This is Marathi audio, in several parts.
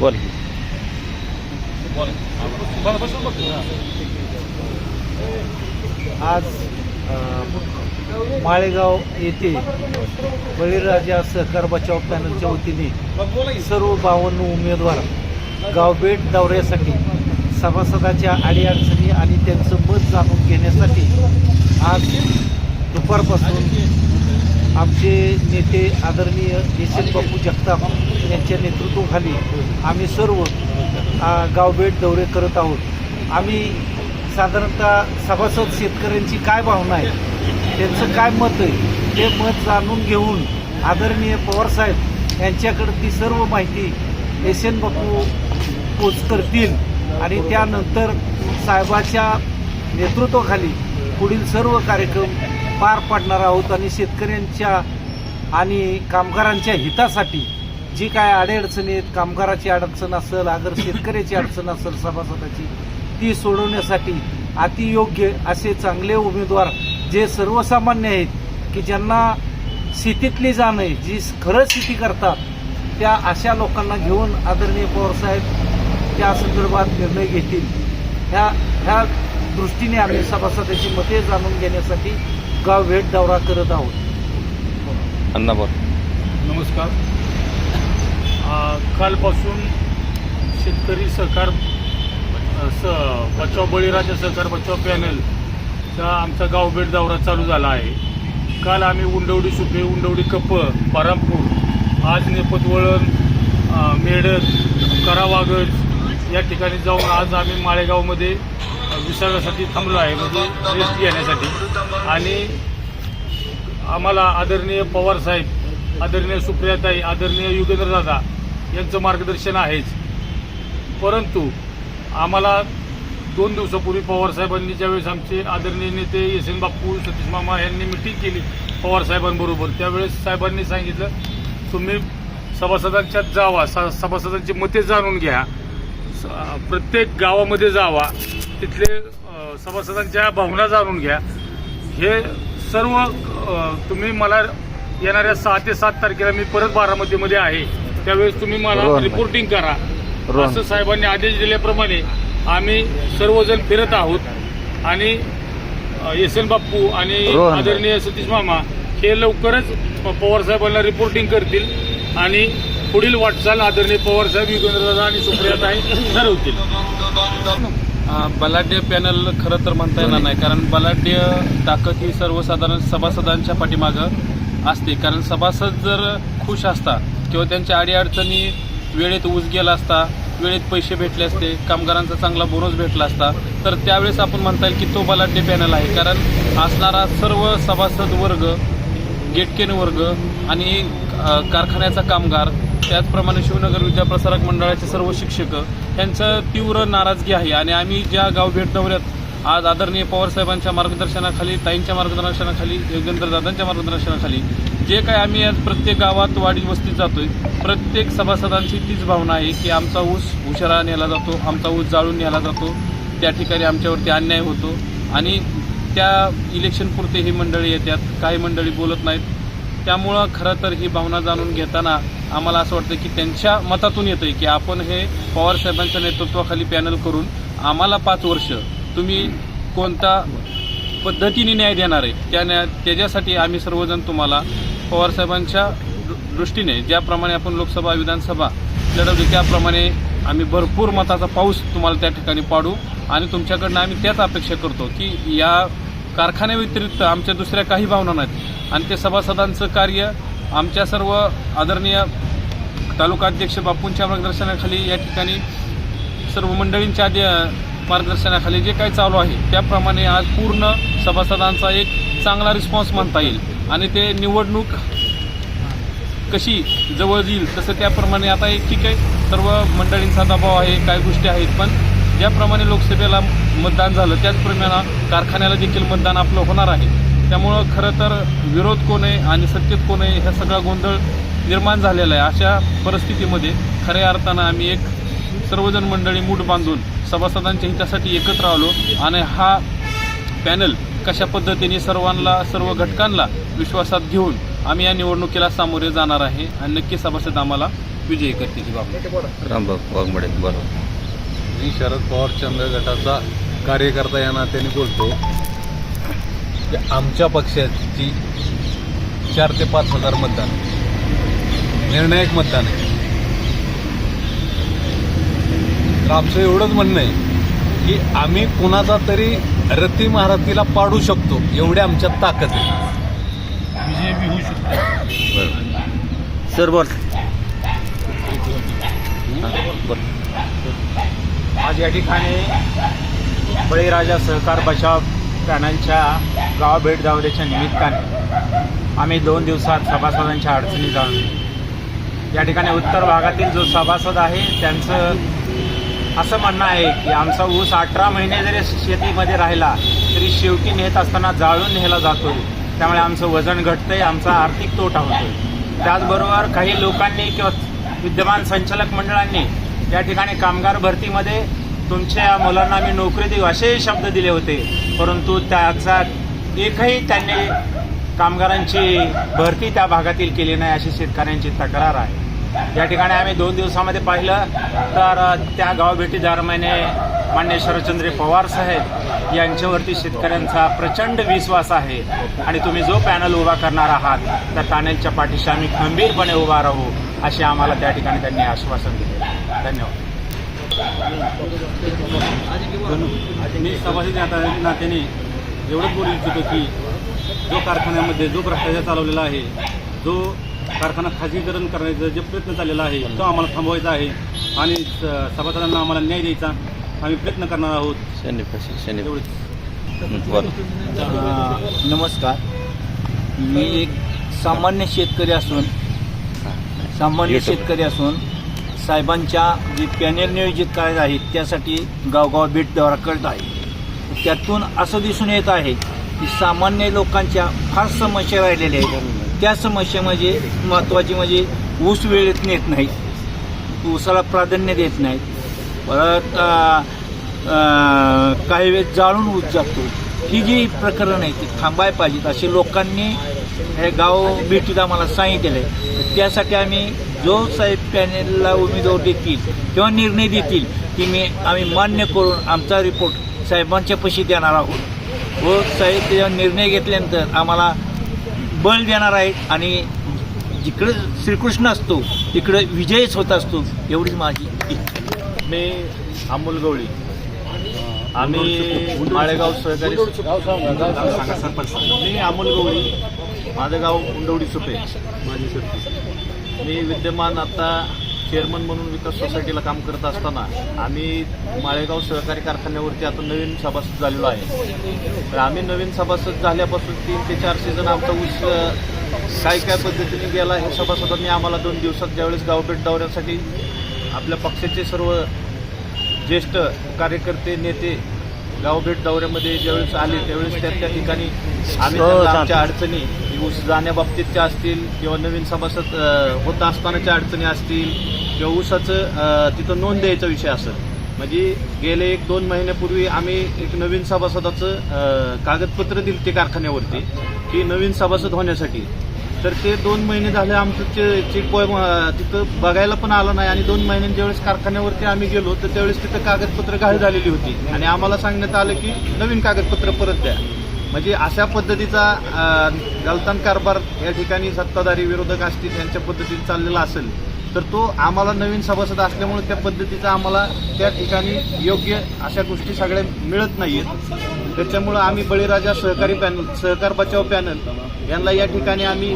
बोल. आज माळेगाव येथे बळीराजा सहकार बचाव पॅनलच्या वतीने सर्व बावन्न उमेदवार गावभेट दौऱ्यासाठी सभासदाच्या अडीअडचणी आणि त्यांचं मत जाणून घेण्यासाठी आज दुपारपासून आमचे नेते आदरणीय यशवंत बापू जगताप यांच्या नेतृत्वाखाली आम्ही सर्व गावभेट दौरे करत आहोत. आम्ही साधारणतः सभासद शेतकऱ्यांची काय भावना आहे? त्यांचं काय मत आहे? ते मत जाणून घेऊन आदरणीय पवारसाहेब यांच्याकडे ती सर्व माहिती यशवंत बापू पोच करतील आणि त्यानंतर साहेबाच्या नेतृत्वाखाली पुढील सर्व कार्यक्रम पार पाडणार आहोत आणि शेतकऱ्यांच्या आणि कामगारांच्या हितासाठी जी काय अडीअडचणी आहेत कामगाराची अडचण असेल अगर शेतकऱ्याची अडचण असेल सभासदाची ती सोडवण्यासाठी अतियोग्य असे चांगले उमेदवार जे सर्वसामान्य आहेत की ज्यांना शेतीतली जाण आहे जी खरं शेती करतात त्या अशा लोकांना घेऊन आदरणीय पवारसाहेब त्या संदर्भात निर्णय घेतील. ह्या ह्या दृष्टीने आम्ही सभासदाची मते जाणून घेण्यासाठी गाव भेट दौरा करत आहोत. अण्णा बोल. नमस्कार. कालपासून शेतकरी सहकार स बचाव बळीराजा सहकार बचाव पॅनलचा आमचा गावभेट दौरा चालू झाला आहे. काल आम्ही उंडवडी सुपे उंडवडी कप्प बारामपूर आज नेपतवळण मेडत करावागज या ठिकाणी जाऊन आज आम्ही माळेगावमध्ये विसर्गासाठी थांबलो आहे म्हणजे रेस्ट घेण्यासाठी. आणि आम्हाला आदरणीय पवार साहेब आदरणीय सुप्रियाताई आदरणीय युगेंद्र दादा यांचं मार्गदर्शन आहेच. परंतु आम्हाला दोन दिवसापूर्वी पवार साहेबांनी ज्यावेळेस आमचे आदरणीय नेते यशवंत बाप्पू सतीश मामा यांनी मिटिंग केली पवार साहेबांबरोबर त्यावेळेस साहेबांनी सांगितलं तुम्ही सभासदांच्यात जावा स- सभासदांची मते जाणून घ्या. स- प्रत्येक गावामध्ये जावा. तिथले सभासदांच्या भावना जाणून घ्या हे सर्व तुम्ही मला येणाऱ्या सहा ते सात तारखेला मी परत बारामतीमध्ये आहे त्यावेळेस तुम्ही मला. रिपोर्टिंग करा. असं साहेबांनी आदेश दिल्याप्रमाणे आम्ही सर्वजण फिरत आहोत आणि यशवंत बाप्पू आणि. आदरणीय सतीश मामा हे लवकरच पवार साहेबांना रिपोर्टिंग करतील आणि पुढील वाटचाल आदरणीय पवार साहेब युगेंद्रदादा आणि सुप्रियाताई ठरवतील बलाढ्य पॅनल खरं तर म्हणता येणार नाही. कारण बलाढ्य ताकद ही सर्वसाधारण सभासदांच्या पाठीमागं असते. कारण सभासद जर खुश असता किंवा त्यांच्या अडीअडचणी वेळेत ऊस गेला असता वेळेत पैसे भेटले असते कामगारांचा चांगला बोनस भेटला असता तर त्यावेळेस आपण म्हणता येईल की तो बलाढ्य पॅनल आहे. कारण असणारा सर्व सभासद वर्ग गेटकेन वर्ग आणि कारखान्याचा कामगार त्याचप्रमाणे शिवनगर विद्याप्रसारक मंडळाचे सर्व शिक्षक यांचं तीव्र नाराजगी आहे. आणि आम्ही ज्या गाव भेट दौऱ्यात आज आदरणीय पवारसाहेबांच्या मार्गदर्शनाखाली ताईंच्या मार्गदर्शनाखाली योगेंद्र दादांच्या मार्गदर्शनाखाली जे काय आम्ही आज प्रत्येक गावात वाडी वस्तीत जातोय प्रत्येक सभासदांची तीच भावना आहे की आमचा ऊस उशिरा नेला जातो आमचा ऊस जाळून नेला जातो त्या ठिकाणी आमच्यावरती अन्याय होतो. आणि त्या इलेक्शन पुरते ही मंडळी येतात काही मंडळी बोलत नाहीत. त्यामुळं खरं तर ही भावना जाणून घेताना आम्हाला असं वाटतं की त्यांच्या मतातून येतंय की आपण हे पवार साहेबांच्या नेतृत्वाखाली पॅनल करून आम्हाला पाच वर्ष तुम्ही कोणता पद्धतीने न्याय देणार आहे त्या न्याय त्याच्यासाठी आम्ही सर्वजण तुम्हाला पवारसाहेबांच्या दृ- दृष्टीने ज्याप्रमाणे आपण लोकसभा विधानसभा लढवली त्याप्रमाणे आम्ही भरपूर मताचा पाऊस तुम्हाला त्या ठिकाणी पाडू आणि तुमच्याकडनं आम्ही त्याच अपेक्षा करतो की या कारखान्याव्यतिरिक्त आमच्या दुसऱ्या काही भावना नाहीत. आणि ते सभासदांचं कार्य आमच्या सर्व आदरणीय तालुकाध्यक्ष बापूंच्या मार्गदर्शनाखाली या ठिकाणी सर्व मंडळींच्या आधी मार्गदर्शनाखाली जे काही चालू आहे त्याप्रमाणे आज पूर्ण सभासदांचा एक चांगला रिस्पॉन्स म्हणता येईल. आणि ते निवडणूक कशी जवळ येईल तसं त्याप्रमाणे आता एक ठीक आहे. सर्व मंडळींचा दबाव आहे काही गोष्टी आहेत पण ज्याप्रमाणे लोकसभेला मतदान झालं त्याचप्रमाणे कारखान्याला देखील मतदान आपलं होणार आहे. त्यामुळं खरं तर विरोध कोण आहे आणि सत्तेत कोण आहे ह्या सगळा गोंधळ निर्माण झालेला आहे. अशा परिस्थितीमध्ये खऱ्या अर्थानं आम्ही एक सर्वजण मंडळी मूठ बांधून सभासदांच्या हितासाठी एकत्र आलो आणि हा पॅनल कशा पद्धतीने सर्वांना सर्व घटकांना विश्वासात घेऊन आम्ही या निवडणुकीला सामोरे जाणार आहे आणि नक्की सभासद आम्हाला विजयी करतील बाब. रामभाऊ वाघमडे बरोबर. मी शरद पवार चंद्र गटाचा कार्यकर्ता या नात्याने बोलतो. की आमच्या पक्षाची चार ते पाच हजार मतदान. निर्णायक मतदान आहे. तर आमचं एवढंच म्हणणं आहे की आम्ही कुणाचा तरी रती महारथीला पाडू शकतो एवढी आमच्यात ताकद आहे. विजय बी होऊ शकतो. बरोबर सर बोल बोल. आज या ठिकाणी बळीराजा सहकार बचाव पॅनलच्या गाव भेट दौऱ्याच्या निमित्ताने आम्ही दोन दिवसात सभासदांच्या अडचणी जाणून या ठिकाणी उत्तर भागातील जो सभासद आहे त्यांचं असं म्हणणं आहे की आमचा ऊस अठरा महिने जरी शेतीमध्ये राहिला तरी शेवटी नेत असताना जाळून नेला जातो. त्यामुळे आमचं वजन घटतंय आमचा आर्थिक तोटा होतो त्याचबरोबर काही लोकांनी किंवा विद्यमान संचालक मंडळांनी या ठिकाणी कामगार भरतीमध्ये तुमच्या मुलांना मी नोकरी देऊ असे शब्द दिले होते. परंतु त्याचा एकही त्यांनी कामगारांची भरती त्या भागातील केली नाही अशी शेतकऱ्यांची तक्रार आहे. या ठिकाणी आम्ही दोन दिवसामध्ये पाहिलं तर त्या गावभेटी दरम्याने मान्य शरदचंद्र पवार साहेब यांच्यावरती शेतकऱ्यांचा प्रचंड विश्वास आहे. आणि तुम्ही जो पॅनल उभा करणार आहात त्या पॅनलच्या पाठीशी आम्ही खंबीरपणे उभा राहू असे आम्हाला त्या ठिकाणी त्यांनी आश्वासन दिले. धन्यवाद. मी सभासद नात्या- नात्याने एवढंच बोलू इच्छितो की जो कारखान्यामध्ये जो भ्रष्टाचार चालवलेला आहे जो कारखाना खाजगीकरण करण्याचा जे प्रयत्न चाललेला आहे तो आम्हाला थांबवायचा आहे आणि सभासदांना आम्हाला न्याय द्यायचा. आम्ही प्रयत्न करणार आहोत. नमस्कार. मी एक सामान्य शेतकरी असून सामान्य. शेतकरी असून साहेबांच्या जे पॅनेल नियोजित करायचे आहेत त्यासाठी गावगाव भेट दौरा करत आहे. त्यातून असं दिसून येत आहे की सामान्य लोकांच्या फार समस्या राहिलेल्या आहेत. त्या समस्या म्हणजे महत्त्वाची म्हणजे ऊस वेळेत नेत नाही ऊसाला प्राधान्य देत नाहीत. परत काही वेळ जाळून ऊस जातो. ही जी प्रकरण आहे ती थांबायला पाहिजेत. असे लोकांनी हे गाव भेटीत आम्हाला सांगितलेलं आहे. त्यासाठी आम्ही जो साहेब पॅनेलला उमेदवार देतील किंवा निर्णय देतील की मी आम्ही मान्य करून आमचा रिपोर्ट साहेबांच्या पशी देणार आहोत. व साहेब त्याच्यावर निर्णय घेतल्यानंतर आम्हाला बळ देणार आहेत आणि जिकडे श्रीकृष्ण असतो तिकडे विजयच होत असतो एवढीच माझी इच्छा मी अमोल गवळी. आम्ही माळेगाव सहकारी सांगा सरपंच मी अमोल गवळी. माझं गाव उंडवडी सुपे. माझी सरपंच. मी विद्यमान आता चेअरमन म्हणून विकास सोसायटीला काम करत असताना आम्ही माळेगाव सहकारी कारखान्यावरती आता नवीन सभासद झालेलो आहे. तर आम्ही नवीन सभासद झाल्यापासून तीन ते चार सीझन आमचा ऊस काय काय पद्धतीने गेला हे सभासदांनी आम्हाला दोन दिवसात ज्यावेळेस गावभेट दौऱ्यासाठी आपल्या पक्षाचे सर्व ज्येष्ठ कार्यकर्ते नेते गावभेट दौऱ्यामध्ये ज्यावेळेस आले त्यावेळेस त्या त्या ठिकाणी आम्ही. आमच्या अडचणी ऊस जाण्याबाबतीतच्या असतील किंवा नवीन सभासद होत असतानाच्या अडचणी असतील किंवा ऊसाचं तिथं नोंद द्यायचा विषय असेल म्हणजे गेले एक दोन महिन्यापूर्वी आम्ही एक नवीन सभासदाचं कागदपत्र दिलं ते कारखान्यावरती की नवीन सभासद होण्यासाठी तर ते दोन महिने झाले आमचं चे चेक बॉय तिथं बघायला पण आलं नाही. आणि दोन महिन्यांनी ज्यावेळेस कारखान्यावरती आम्ही गेलो तर त्यावेळेस तिथं कागदपत्र घाळ झालेली होती. आणि आम्हाला सांगण्यात आलं की नवीन कागदपत्र परत द्या. म्हणजे अशा पद्धतीचा गलतान कारभार या ठिकाणी सत्ताधारी विरोधक असतील यांच्या पद्धतीने चाललेला असेल तर तो आम्हाला नवीन सभासद असल्यामुळे त्या पद्धतीचा आम्हाला त्या ठिकाणी योग्य अशा गोष्टी सगळ्या मिळत नाहीयेत. त्याच्यामुळं आम्ही बळीराजा सहकारी पॅनल सहकार बचाव पॅनल यांना या ठिकाणी आम्ही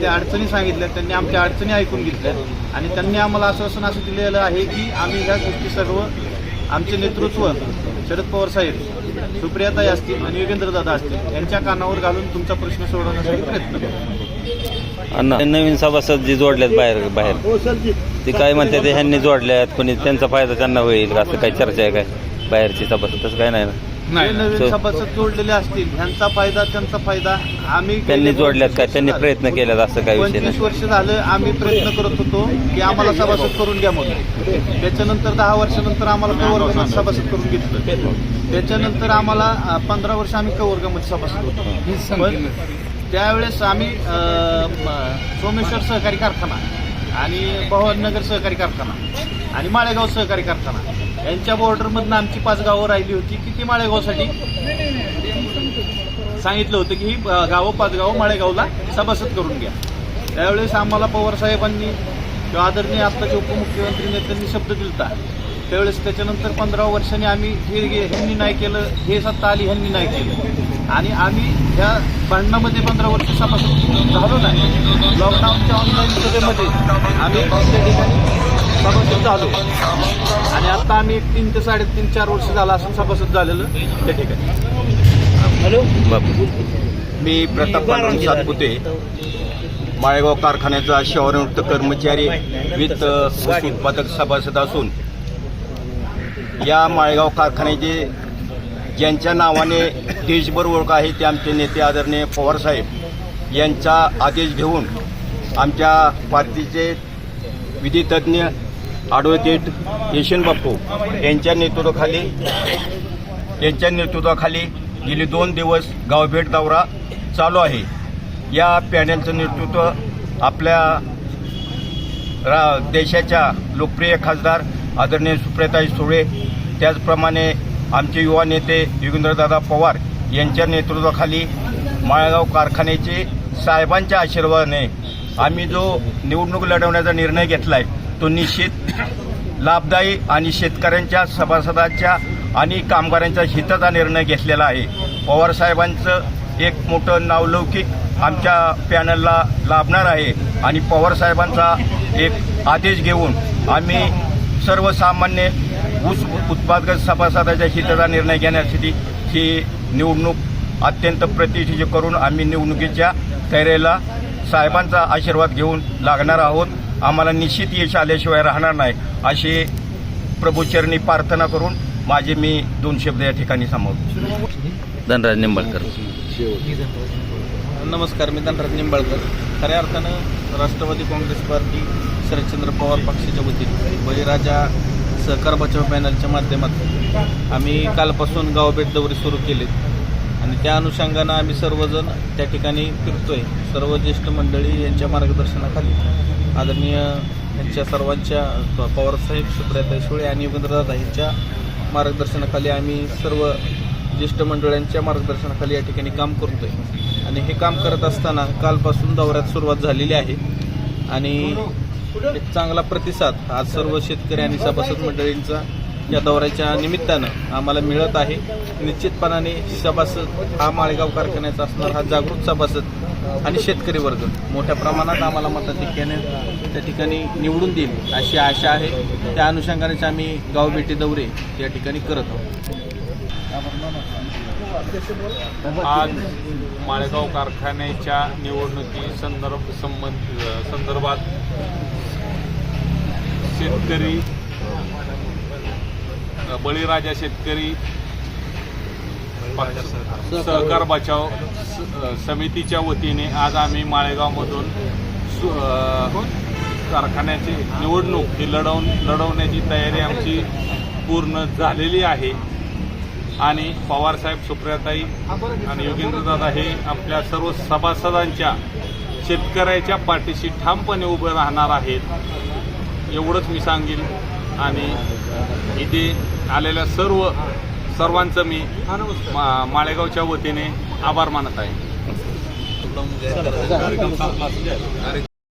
त्या अडचणी सांगितल्या त्यांनी आमच्या अडचणी ऐकून घेतल्या आणि त्यांनी आम्हाला आश्वासन असं दिलेलं आहे की आम्ही ह्या गोष्टी सर्व आमचे नेतृत्व शरद पवार साहेब सुप्रियाताई असतील आणि योगेंद्रदादा असतील यांच्या कानावर घालून तुमचा प्रश्न सोडवण्यासाठी प्रयत्न करू. नवीन सभासद जे जोडल्यात बाहेर बाहेर. ते काय म्हणतात ह्यांनी जोडल्यात कोणी त्यांचा फायदा त्यांना होईल असं काही चर्चा आहे काय? बाहेरची सभासद तसं काय नाही ना? जे नवीन सभासद जोडलेले असतील ह्यांचा फायदा त्यांचा फायदा आम्ही त्यांनी गेले जोडल्यात काय त्यांनी पंचवीस प्रयत्न केल्यात असं काही विषय पंचवीस नाही. वर्ष झालं आम्ही प्रयत्न करत होतो की आम्हाला सभासद करून द्या म्हणून. त्याच्यानंतर दहा वर्षानंतर आम्हाला कवर्गामध्ये सभासद करून घेतलं. त्याच्यानंतर आम्हाला अं, पंधरा वर्ष आम्ही कवर्गामध्ये सभासद होतो. पण त्यावेळेस आम्ही अ, म- सोमेश्वर सहकारी कारखाना आणि भवाननगर सहकारी कारखाना आणि माळेगाव सहकारी कारखाना यांच्या बॉर्डरमधनं आमची पाच गावं राहिली होती की ती माळेगावसाठी? सांगितलं होतं की ही गावं पाच गावं माळेगावला सभासद करून घ्या. त्यावेळेस आम्हाला पवार साहेबांनी किंवा आदरणीय आत्ताचे उपमुख्यमंत्री नेत्यांनी शब्द दिलता. त्यावेळेस त्याच्यानंतर पंधरा वर्षांनी आम्ही हे हे- ह्यांनी नाही केलं हे सत्ता आली ह्यांनी नाही केलं. आणि आम्ही ह्या भांडणामध्ये पंधरा वर्ष सभासद झालो नाही. लॉकडाऊनच्या ऑनलाईन सभेमध्ये आम्ही त्या ठिकाणी सभासद झालो. आणि आता आम्ही तीन ते साडेतीन चार वर्ष झालं असं सभासद झालेलं त्या ठिकाणी. मी प्रताप पांडुरंग सातपुते माळेगाव कारखान्याचा सेवानिवृत्त कर्मचारी वित्त उत्पादक सभासद असून या माळेगाव कारखान्याचे ज्यांच्या नावाने देशभर ओळख आहे ते आमचे नेते आदरणीय पवारसाहेब यांचा आदेश घेऊन आमच्या पार्टीचे विधितज्ञ ॲडव्होकेट यशवंत बाप्पू यांच्या नेतृत्वाखाली यांच्या नेतृत्वाखाली गेली दोन दिवस गावभेट दौरा चालू आहे. या पॅनलचं नेतृत्व आपल्या रा देशाच्या लोकप्रिय खासदार आदरणीय सुप्रियाताई सुळे त्याचप्रमाणे आमचे युवा नेते योगेंद्रदादा पवार यांच्या नेतृत्वाखाली माळेगाव कारखान्याचे साहेबांच्या आशीर्वादाने आम्ही जो निवडणूक लढवण्याचा निर्णय घेतला आहे तो निश्चित लाभदायी आणि शेतकऱ्यांच्या सभासदांच्या आणि कामगारांच्या हिताचा निर्णय घेतलेला आहे. पवारसाहेबांचं एक मोठं नावलौकिक आमच्या पॅनलला लाभणार आहे आणि पवारसाहेबांचा एक आदेश घेऊन आम्ही सर्वसामान्य ऊस उत्पादक सभासदाच्या हिताचा निर्णय घेण्यासाठी ही निवडणूक अत्यंत प्रतिष्ठित करून आम्ही निवडणुकीच्या तयारीला साहेबांचा आशीर्वाद घेऊन लागणार आहोत. आम्हाला निश्चित यश आल्याशिवाय राहणार नाही अशी प्रभूचरणी प्रार्थना करून माझे मी दोन शब्द या ठिकाणी सांभाळतो धनराज निंबाळकर. नमस्कार मी धनराज निंबाळकर. खऱ्या अर्थानं राष्ट्रवादी काँग्रेस पार्टी शरदचंद्र पवार पक्षाच्या वतीने बळीराजा सहकार बचाव पॅनलच्या माध्यमातून आम्ही कालपासून गावभेट दौरे सुरू केले आणि त्या अनुषंगानं आम्ही सर्वजण त्या ठिकाणी फिरतोय. सर्व ज्येष्ठ मंडळी यांच्या मार्गदर्शनाखाली आदरणीय यांच्या सर्वांच्या पवारसाहेब सुप्रिया सुळे आणि योगेंद्रदादा यांच्या मार्गदर्शनाखाली आम्ही सर्व ज्येष्ठ मंडळांच्या मार्गदर्शनाखाली या ठिकाणी काम करतोय. आणि हे काम करत असताना कालपासून दौऱ्यात सुरुवात झालेली आहे. आणि एक चांगला प्रतिसाद आज सर्व शेतकरी आणि सभासद मंडळींचा या दौऱ्याच्या निमित्तानं आम्हाला मिळत आहे. निश्चितपणाने सभासद हा माळेगाव कारखान्याचा असणार हा जागृत सभासद आणि शेतकरी वर्ग मोठ्या प्रमाणात आम्हाला मताधिक्याने त्या ठिकाणी निवडून देईल अशी आशा आहे. त्या अनुषंगानेच आम्ही गावभेटी दौरे या ठिकाणी करत आहोत. आज माळेगाव कारखान्याच्या निवडणुकी संदर्भ संबंध संदर्भात शेतकरी बळीराजा शेतकरी सहकार बचाव समितीच्या वतीने आज आम्ही माळेगावमधून कारखान्याची निवडणूक ही लढवून लढवण्याची तयारी आमची पूर्ण झालेली आहे. आणि पवारसाहेब सुप्रियाताई आणि योगेंद्रदादा हे आपल्या सर्व सभासदांच्या शेतकऱ्याच्या पाठीशी ठामपणे उभे राहणार आहेत. एवढंच मी सांगेन. आणि इथे आलेल्या सर्व सर्वांचं मी माळेगावच्या वतीने आभार मानत आहे.